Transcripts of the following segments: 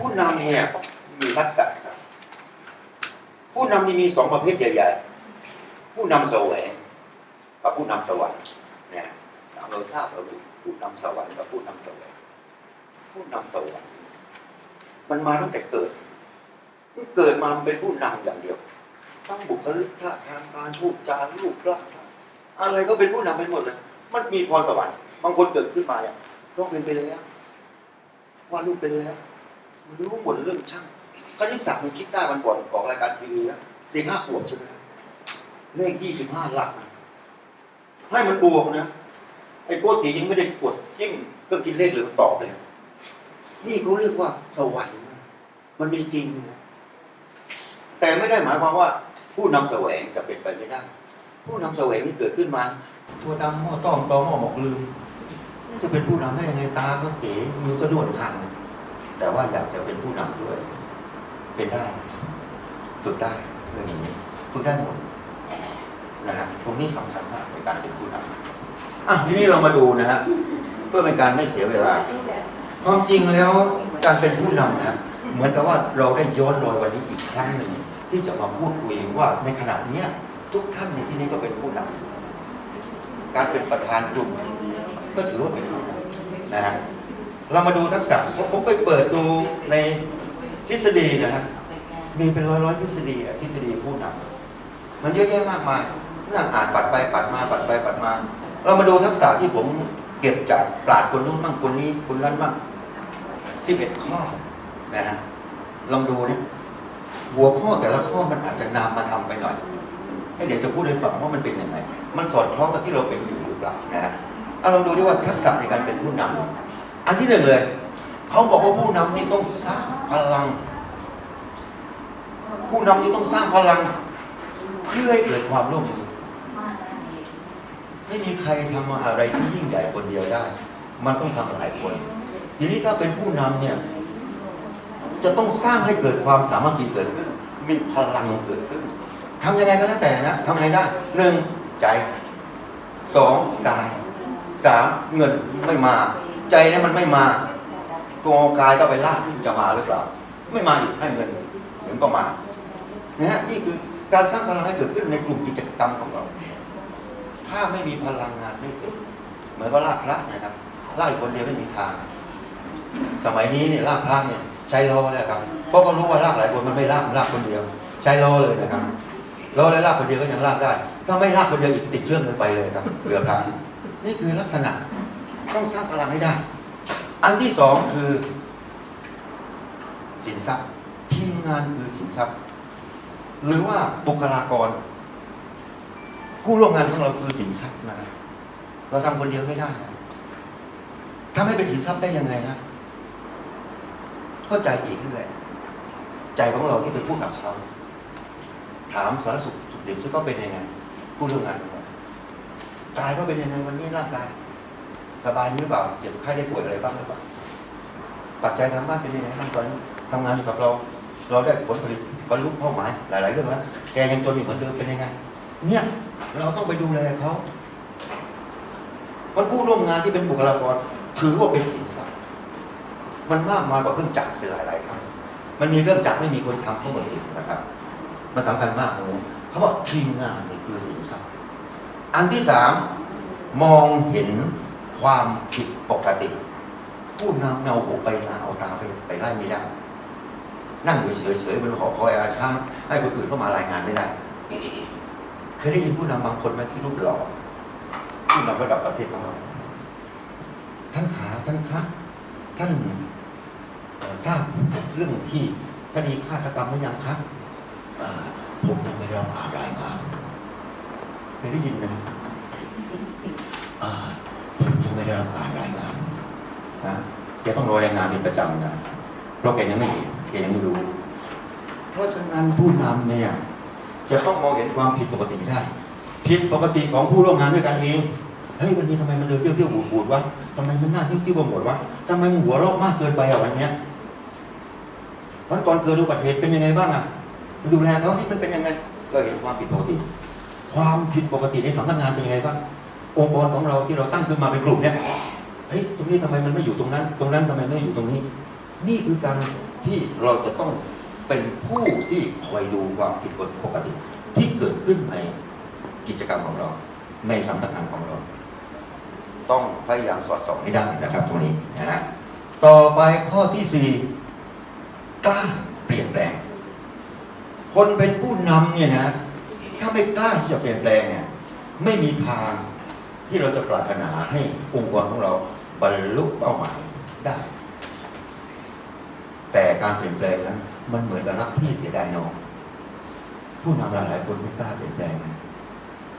ผู้นำเนี่ยมีทักษะครับผู้นำนี่มีสองประเภทใหญ่ๆ ผู้นำแสวงกับผู้นำสวรรค์เนี่ยเราทราบเราผู้นำสวรรค์กับผู้นำแสวงผู้นำสวรรค์มันมาตั้งแต่เกิดมันเกิดมามันเป็นผู้นำอย่างเดียวทั้งบุคลิกท่าทางการพูดจารูปร่างอะไรก็เป็นผู้นำไปหมดเลย มันมีพรสวรรค์บางคนเกิดขึ้นมาเนี่ยต้องเรียนไปแล้ววาดรูปไปแล้ว รู้หมดเรื่องช่างคณิตศาสตร์มันคิดได้มันก่อนออกรายการทีวีนะเด็กห้าขวบใช่ไหมเลขยี่สิบห้าหลักนะให้มันบวกนะไอ้โกติยังไม่ได้กดจิ้มก็กินเลขหรือมันตอบเลย นี่เขาเรียกว่าสวรรค์นะมันมีจริงนะแต่ไม่ได้หมายความว่า ผู้นำแสวงจะเป็นไปไม่ได้ ผู้นำแสวงที่เกิดขึ้นมาตัวดำหม้อต้อมตอหม้อหมกลืมนี่จะเป็นผู้นำได้ยังไงตาก็เก๋มือก็นวดคัน แต่ว่าอยากจะเป็นผู้นำด้วย เป็นได้ฝึกได้เรื่องนี้ฝึกได้หมดนะฮะตรงนี้สำคัญมากในการเป็นผู้นำอะทีนี้เรามาดูนะฮะเพื่อเป็นการไม่เสียเวลา ความจริงแล้วการเป็นผู้นำนะเหมือนกับว่าเราได้ย้อนรอยวันนี้อีกครั้งหนึ่งที่จะมาพูดคุยว่าในขณะเนี้ยทุกท่านในที่นี้ก็เป็นผู้นำการเป็นประธานกลุ่มก็ถือว่าเป็นผู้นำนะฮะ เรามาดูทักษะผมผมไปเปิดดูในทฤษฎีนะฮะมีเป็นร้อยร้อยทฤษฎีอะทฤษฎีผู้นำมันเยอะแยะมากมายนั่งอ่านปัดไปปัดมาปัดไปปัดมา เรามาดูทักษะที่ผมเก็บจากปราดคนนู้นบ้างคนนี้คนนั้นบ้างสิบเอ็ดข้อนะฮะลองดูเนี่ยหัวข้อแต่ละข้อมันอาจจะนำมาทำไปหน่อยให้เดี๋ยวจะพูดให้ฟังว่ามันเป็นยังไง มันสอดคล้องกับที่เราเป็นอยู่หรือเปล่านะฮะเอาลองดูดิว่าทักษะในการเป็นผู้นำ อันที่หนึ่งเลย เขาบอกว่าผู้นำนี่ต้องสร้างพลัง ผู้นำนี่ต้องสร้างพลัง เพื่อให้เกิดความร่วมมือไม่มีใครทำอะไรที่ยิ่งใหญ่คนเดียวได้ มันต้องทำหลายคน ทีนี้ถ้าเป็นผู้นำเนี่ย จะต้องสร้างให้เกิดความสามัคคีเกิดขึ้น มีพลังเกิดขึ้นทำยังไงก็แล้วแต่นะทำยังไงได้หนึ่งใจสองกายสามเงินไม่มา ใจเนี่ยมันไม่มา ตัวกายก็ไปลากที่จะมาหรือเปล่า ไม่มาอีกให้เงินถึงก็มานะฮะนี่คือการสร้างพลังให้เกิดขึ้นในกลุ่มกิจกรรมของเรา ถ้าไม่มีพลังงานไม่เกิดเหมือนก็ลากพระนะครับลากคนเดียวไม่มีทาง สมัยนี้เนี่ยลากพระเนี่ยใช้ล้อแล้วครับเพราะก็รู้ว่าลากหลายคนมันไม่ลากลากคนเดียว ใช้ล้อเลยนะครับล้อแล้วลากคนเดียวก็ยังลากได้ ถ้าไม่ลากคนเดียวอีกติดเรื่องมันไปเลยครับเรือพระนี่คือลักษณะ ต้องสร้างพลังให้ได้ อันที่สองคือสินทรัพย์ทีมงานคือสินทรัพย์ หรือว่าบุคลากร ผู้ร่วมงานของเราคือสินทรัพย์นะครับเราทำคนเดียวไม่ได้ทำให้เป็นสินทรัพย์ได้ยังไงนะก็ใจอีกนั่นแหละ ใจของเราที่ไปพูดกับเขาถามสารสุขสุขดิบซึ่งก็เป็นยังไงผู้ร่วมงานของเรากายก็เป็นยังไงวันนี้ร่างกาย สบายดีหรือเปล่าเจ็บไข้ได้ป่วยอะไรบ้างหรือเปล่าปัจจัยทางบ้านเป็นยังไงบ้างตอนทำงานอยู่กับเรา เราได้ผลผลิตบรรลุเป้าหมายหลาย ๆ เรื่องแล้วแกยังจนอยู่เหมือนเดิมเป็นยังไง เนี่ยเราต้องไปดูแลเขาคนผู้ร่วมงานที่เป็นบุคลากรถือว่าเป็นสินทรัพย์มันมากมายกว่าเครื่องจักรเป็นหลาย ๆ ครั้งมันมีเครื่องจักรไม่มีคนทำทั้งหมดเลยนะครับ มันสำคัญมากตรงนี้เขาบอกทีมงานเนี่ยคือสินทรัพย์อันที่สามมองเห็น ความผิดปกติ ผู้นำเงาหูไปนาเอาตาไปไปไล่ไม่ได้ นั่งอยู่เฉยๆบนหอคอยอาช้างให้คนอื่นเข้ามารายงานไม่ได้เคยได้ยินผู้นำบางคนไหมที่รูปหล่อผู้นำระดับประเทศของเราท่านขาท่านคะท่านเอ่อทราบเรื่องที่คดีฆาตกรรมหรือยังคะเอ่อผมยังไม่ได้รับอ่านรายงานเคยได้ยินไหม แกต้องรอรายงานเป็นประจำนะเพราะแกยังไม่เห็นแกยังไม่รู้ เพราะฉะนั้นผู้นำเนี่ย จะต้องมองเห็นความผิดปกติได้ผิดปกติของผู้ร่วมงานด้วยกันเองเฮ้ยวันนี้ทำไมมันเดินเปรี้ยวๆบูดๆวะทำไมมันหน้าเปรี้ยวๆหมดวะทำไมมันหัวเราะมากเกินไปอะวันเนี้ยวันก่อนเกิดอุบัติเหตุเป็นยังไงบ้างอะมาดูแลเขาที่มันเป็นยังไงก็เห็นความผิดปกติ ความผิดปกติในสำนักงานเป็นยังไงบ้างองค์กรของเราที่เราตั้งขึ้นมาเป็นกลุ่มเนี่ย เฮ้ยตรงนี้ทำไมมันไม่อยู่ตรงนั้น ตรงนั้นทำไมไม่อยู่ตรงนี้ นี่คือการที่เราจะต้องเป็นผู้ที่คอยดูความผิดปกติ ที่เกิดขึ้นในกิจกรรมของเรา ในสำนักงานของเรา ต้องพยายามสอดส่องให้ได้นะครับ ตรงนี้นะฮะต่อไปข้อที่สี่กล้าเปลี่ยนแปลง คนเป็นผู้นำเนี่ยนะ ถ้าไม่กล้าที่จะเปลี่ยนแปลงเนี่ยไม่มีทางที่เราจะปรารถนาให้องค์กรของเรา บรรลุเป้าหมายได้ แต่การเปลี่ยนแปลงนั้นมันเหมือนกับรักพี่เสียดายน้อง ผู้นำหลายๆคนไม่กล้าเปลี่ยนแปลงนะ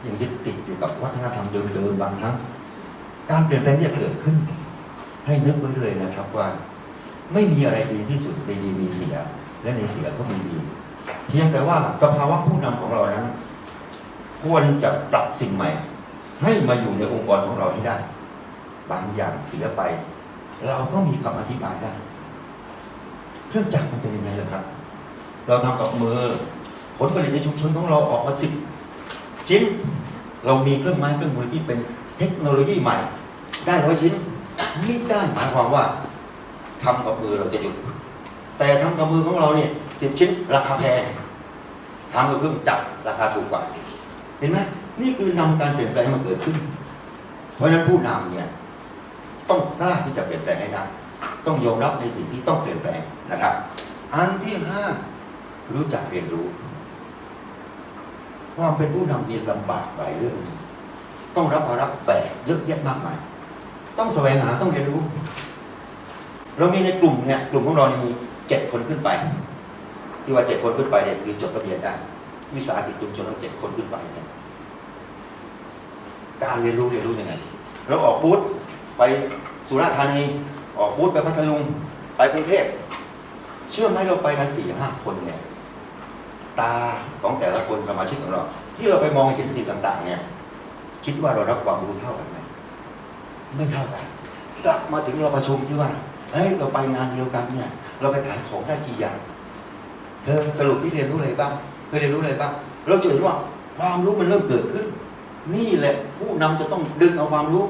ยังยึดติดอยู่กับวัฒนธรรมเดิมๆบางครั้งการเปลี่ยนแปลงที่จะเกิดขึ้น ให้นึกไว้เลยนะครับว่า ไม่มีอะไรดีที่สุดในดีมีเสีย และในเสียก็มีดี เพียงแต่ว่าสภาวะผู้นำของเรานั้นควรจะปรับสิ่งใหม่ ให้มาอยู่ในองค์กรของเราให้ได้ บางอย่างเสียไป เราก็มีคำอธิบายได้ เครื่องจักรมันเป็นยังไงล่ะครับ เราทำกับมือ ผลผลิตในชุมชนของเราออกมาสิบชิ้น เรามีเครื่องไม้เครื่องมือที่เป็นเทคโนโลยีใหม่ ได้ร้อยชิ้นไม่ได้หมายความว่าทำกับมือเราจะหยุดแต่ทำกับมือของเราเนี่ยสิบชิ้นราคาแพงทำกับเครื่องจักรราคาถูกกว่า เห็นไหมนี่คือนำการเปลี่ยนแปลงมันเกิดขึ้น เพราะฉะนั้นผู้นำเนี่ย ต้องกล้าที่จะเปลี่ยนแปลงให้ได้ต้องยอมรับในสิ่งที่ต้องเปลี่ยนแปลงนะครับ อันที่ห้ารู้จักเรียนรู้ ความเป็นผู้นำเรียนลำบากหลายเรื่อง ต้องรับภาระแบกเยอะแยะมากมาย ต้องแสวงหาต้องเรียนรู้ เรามีในกลุ่มเนี่ยกลุ่มของเรานี่มีเจ็ดคนขึ้นไป ที่ว่าเจ็ดคนขึ้นไปเนี่ยคือจดทะเบียนได้ วิสาหกิจชุมชนต้องเจ็ดคนขึ้นไปเนี่ยการเรียนรู้เรียนรู้ยังไงเราออกบูธไป สุราษฎร์ธานีออกบูธไปพัทลุงไปกรุงเทพเชื่อไหมเราไปกันสี่ห้าคนเนี่ยตาของแต่ละคนสมาชิกของเรา ที่เราไปมองเห็นสิ่งต่าง ๆ เนี่ย คิดว่าเรารับความรู้เท่ากันไหมไม่เท่ากันกลับมาถึงเราประชุมที่ว่าเฮ้ยเราไปงานเดียวกันเนี่ย เราไปขายของได้กี่อย่าง เธอสรุปที่เรียนรู้อะไรบ้างเคยเรียนรู้อะไรบ้างเราจะเห็นว่าความรู้มันเริ่มเกิดขึ้น นี่แหละผู้นำจะต้องดึงเอาความรู้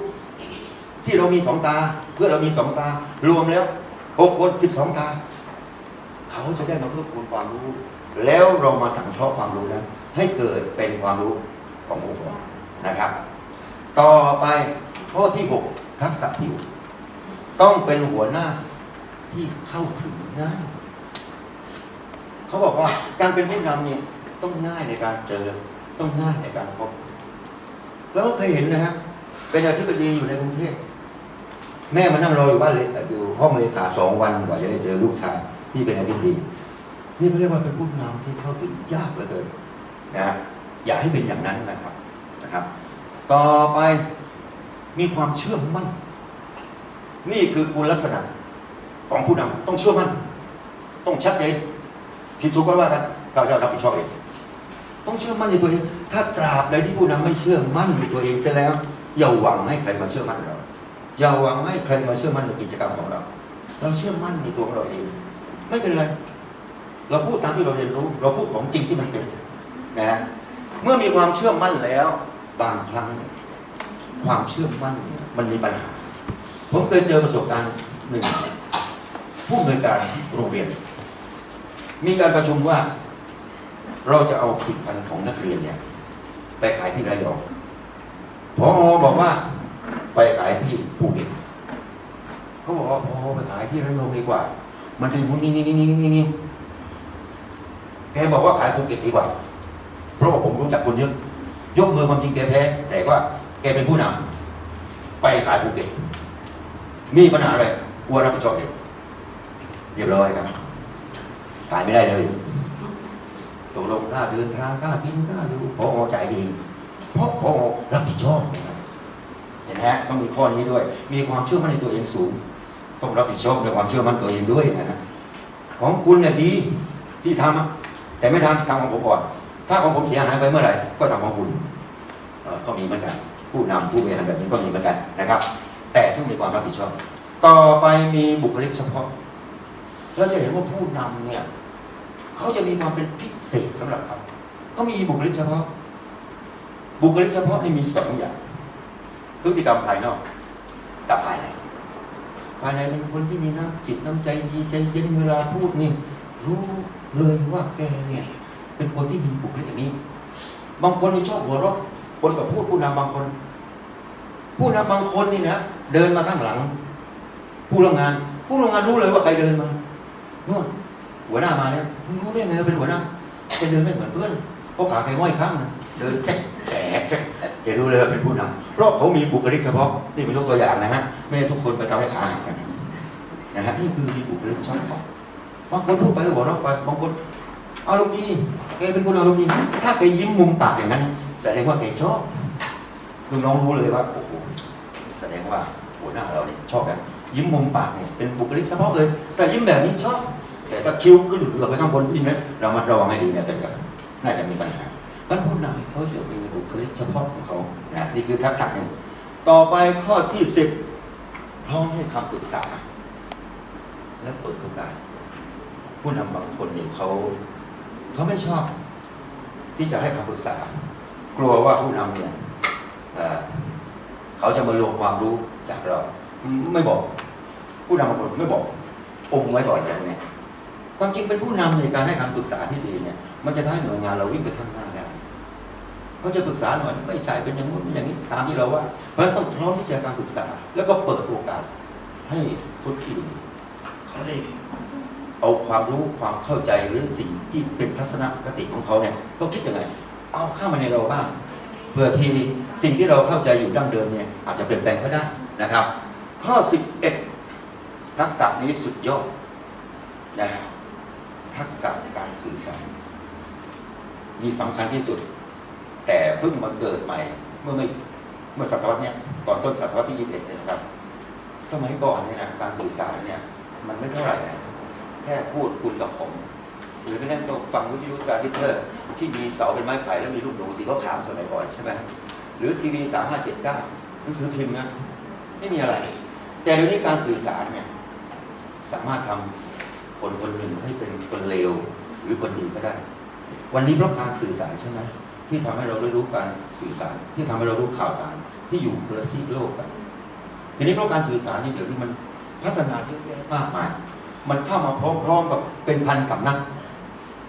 ที่เรามีสองตา เพื่อเรามีสองตา รวมแล้วหกคนสิบสองตา เขาจะได้มาเพิ่มพูนความรู้ แล้วเรามาสั่งเคราะห์ความรู้นั้นให้เกิดเป็นความรู้ขององค์กรนะครับ ต่อไปข้อที่หกทักษะที่หกต้องเป็นหัวหน้าที่เข้าถึงง่ายเขาบอกว่าการเป็นผู้นำเนี่ยต้องง่ายในการเจอต้องง่ายในการพบ แล้วก็เคยเห็นนะฮะเป็นอธิบดีอยู่ในกรุงเทพ แม่มานั่งรออยู่บ้านเลยอยู่ห้องเลขาสองวันกว่าจะได้เจอลูกชายที่เป็นอธิบดีนี่เขาเรียกว่าเป็นผู้นำที่เข้าถึงยากเหลือเกินนะอย่าให้เป็นอย่างนั้นนะครับนะครับ ต่อไปมีความเชื่อมั่น นี่คือคุณลักษณะของผู้นำต้องเชื่อมั่น ต้องชัดเจนผิดถูกก็ว่ากันเราจะรับผิดชอบเองต้องเชื่อมั่นในตัวเอง ถ้าตราบใดที่ผู้นำไม่เชื่อมั่นในตัวเองเสียแล้วอย่าหวังให้ใครมาเชื่อมั่นเรา อย่าหวังให้ใครมาเชื่อมั่นในกิจกรรมของเรา เราเชื่อมั่นในตัวของเราเอง ไม่เป็นไร เราพูดตามที่เราเรียนรู้ เราพูดของจริงที่มันเป็นนะ เมื่อมีความเชื่อมั่นแล้ว บางครั้ง ความเชื่อมั่นมันมีปัญหา ผมเคยเจอประสบการณ์หนึ่งผู้อำนวยการโรงเรียน มีการประชุมว่า เราจะเอาผลิตภัณฑ์ของนักเรียนเนี่ยไปขายที่ระยองพอบอกว่า ไปขายที่ภูเก็ตเขาบอกว่าพอไปขายที่ระยองดีกว่า มันเป็นหุ้นนี่นี่นี่นี่นี่แกบอกว่าขายภูเก็ตดีกว่า เพราะว่าผมรู้จักคนเยอะยกมือความจริงแกแพ้ แต่ว่าแกเป็นผู้นำไปขายภูเก็ตมีปัญหาอะไรกลัวรับผิดชอบเองเรียบร้อยครับ ขายไม่ได้เลยตกลงค่าเดินทางค่ากินค่าดูพอจ่ายเองเพราะพอรับผิดชอบ ห็นไหมต้องมีข้อนี้ด้วย มีความเชื่อมั่นในตัวเองสูง ต้องรับผิดชอบในความเชื่อมั่นตัวเองด้วยนะของคุณเนี่ยดีที่ทำอะแต่ไม่ทำทำของผมก่อน ถ้าของผมเสียหายไปเมื่อไหร่ก็ทำของคุณก็มีเหมือนกัน ผู้นำผู้บริหารแบบนี้ก็มีเหมือนกันนะครับ แต่ต้องมีความรับผิดชอบ ต่อไปมีบุคลิกเฉพาะเราจะเห็นว่าผู้นำเนี่ยเขาจะมีความเป็นพิเศษสำหรับเขาเขามีบุคลิกเฉพาะ บุคลิกเฉพาะนี่มีสองอย่าง พฤติกรรมภายนอกกับภายในภายในเป็นคนที่มีน้ำจิตน้ำใจดีใจเย็นเวลาพูดนี่ รู้เลยว่าแกเนี่ย เป็นคนที่มีบุคลิกอย่างนี้ บางคนนี่ชอบหัวเราะคนกับพูดผู้นำบางคน ผู้นำบางคนนี่นะเดินมาข้างหลัง ผู้โรงงาน ผู้โรงงานรู้เลยว่าใครเดินมานู่นหัวหน้ามาเนี่ยรู้ได้ไงเป็นหัวหน้าแกเดินไม่เหมือนเพื่อนเพราะขาแกง่อยข้างนะเดินแจ๊กแจ๊กแจ๊กจะรู้เลยว่าเป็นผู้นำเพราะเขามีบุคลิกเฉพาะนี่เป็นยกตัวอย่างนะฮะไม่ให้ทุกคนไปทำให้ขาหักกันนะฮะนี่คือมีบุคลิกเฉพาะบางคนพูดไปหัวเราะไปบางคนอารมณ์ดีแกเป็นคนอารมณ์ดีถ้าแกยิ้มมุมปากอย่างนั้นแสดงว่าแกชอบลูกน้องรู้เลยว่าโอ้โหแสดงว่าหัวหน้าเราเนี่ยชอบกันยิ้มมุมปากเนี่ยเป็นบุคลิกเฉพาะเลย แต่ยิ้มแบบนี้ชอบ แต่ถ้าคิ้วขึ้นเหลือไปข้างบนที่นี้เรามาระวังให้ดีเนี่ยแต่เดี๋ยวน่าจะมีปัญหา พราะผู้นำเขาจะมีบุคลิกเฉพาะของเขานะนี่คือทักษะหนึ่ง ต่อไปข้อที่สิบพร้อมให้คำปรึกษา และเปิดโอกาสผู้นำบางคนเนี่ยเขาเขาไม่ชอบ ที่จะให้คำปรึกษา กลัวว่าผู้นำเนี่ยเขาจะมาลวงความรู้จากเรา ไม่บอก ผู้นำบางคนไม่บอกอมไว้ก่อนอย่างเนี้ยความจริงเป็นผู้นำในการให้คำปรึกษาที่ดีเนี่ย มันจะทำให้หน่วยงานเราวิ่งไปข้างหน้า เขาจะปรึกษาหน่อยไม่ใช่เป็นอย่างนู้นเป็นอย่างนี้ตามที่เราว่า เพราะฉะนั้นต้องพร้อมที่จะการปรึกษา แล้วก็เปิดโอกาสให้คนอื่นเขาได้เอาความรู้ความเข้าใจหรือสิ่งที่เป็นทัศนคติของเขาเนี่ยต้องคิดยังไงเอาเข้ามาในเราบ้างเพื่อที่สิ่งที่เราเข้าใจอยู่ดั้งเดิมเนี่ยอาจจะเปลี่ยนแปลงก็ได้นะครับ ข้อ 11 ทักษะนี้สุดยอดนะทักษะการสื่อสารมีสำคัญที่สุด แต่เพิ่งมาเกิดใหม่เมื่อไม่เมื่อศตวรรษเนี่ยก่อนต้นศตวรรษที่ 21เนี่ยนะครับ สมัยก่อนเนี่ยนะการสื่อสารเนี่ย มันไม่เท่าไหร่นะแค่พูดคุณกับผม หรือไม่นั่นก็ฟังวิทยุการทีเธอร์ที่มีเสาเป็นไม้ไผ่แล้วมีรูปหนูสีขาวๆสมัยก่อนใช่ไหมหรือทีวีสามห้าเจ็ดเก้าหนังสือพิมพ์นะไม่มีอะไร แต่เดี๋ยวนี้การสื่อสารเนี่ยสามารถทำคนคนหนึ่งให้เป็นคนเลวหรือคนดีก็ได้ วันนี้เพราะการสื่อสารใช่ไหม ที่ทำให้เราได้รู้การสื่อสาร ที่ทำให้เรารู้ข่าวสารที่อยู่คนละซีกโลกกันทีนี้เพราะการสื่อสารนี่เดี๋ยวนี้มันพัฒนาเยอะแยะมากมาย มันเข้ามาพร้อมๆกับเป็นพันสำนัก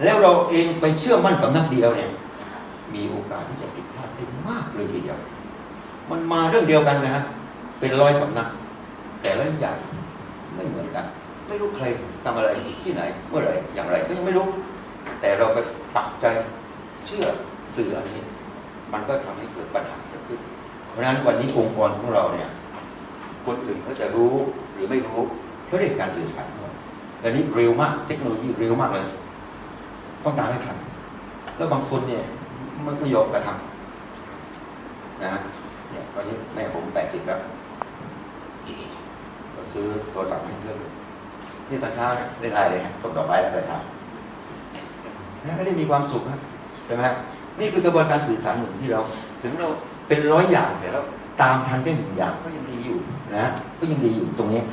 แล้วเราเองไปเชื่อมั่นสำนักเดียวเนี่ย มีโอกาสที่จะผิดพลาดได้มากเลยทีเดียว มันมาเรื่องเดียวกันนะฮะเป็นร้อยสำนัก แต่ละอย่างไม่เหมือนกัน ไม่รู้ใครทำอะไรที่ไหน เมื่อไหรอย่างไรก็ยังไม่รู้ แต่เราไปปักใจเชื่อ สื่ออันนี้ มันก็ทำให้เกิดปัญหาเกิดขึ้น เพราะฉะนั้นวันนี้องค์กรของเราเนี่ย คนอื่นเขาจะรู้หรือไม่รู้เพราะเรื่องการสื่อสารแต่นี้เร็วมากเทคโนโลยีเร็วมากเลยต้องตามให้ทัน แล้วบางคนเนี่ยไม่ไม่ยอมกระทำนะเนี่ยตอนนี้แม่ผมแปดสิบแล้วก็ซื้อโทรศัพท์ให้เพื่อนนี่ตอนเช้าเนี่ยได้ไลน์เลยส่งดอกไม้แล้วแต่เช้าแล้วก็ได้มีความสุขครับใช่ไหม นี่คือกระบวนการสื่อสารหนึ่งที่เรา ถึงเราเป็นร้อยอย่างแต่เราตามทันได้หนึ่งอย่างก็ยังดีอยู่นะก็ยังดีอยู่ตรงนี้